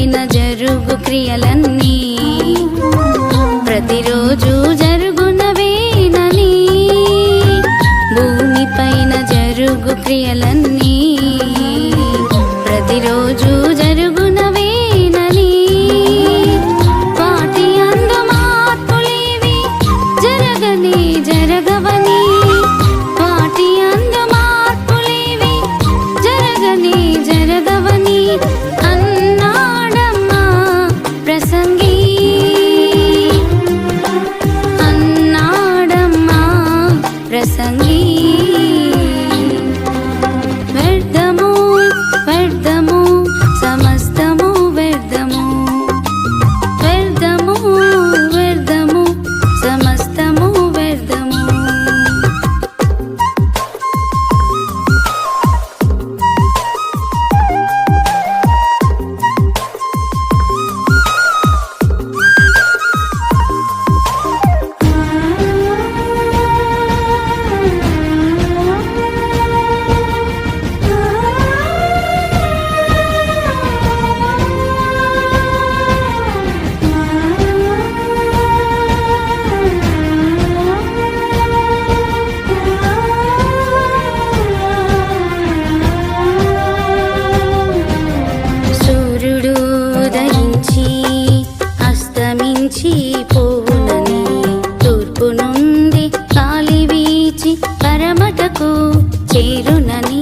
పైన జరుగు క్రియలన్నీ. ప్రతిరోజు జరుగునవేనని భూమిపైన జరుగు క్రియలన్నీ. ప్రతిరోజు ఉంది నుండి గాలి వీచి పరమటకు చేరునని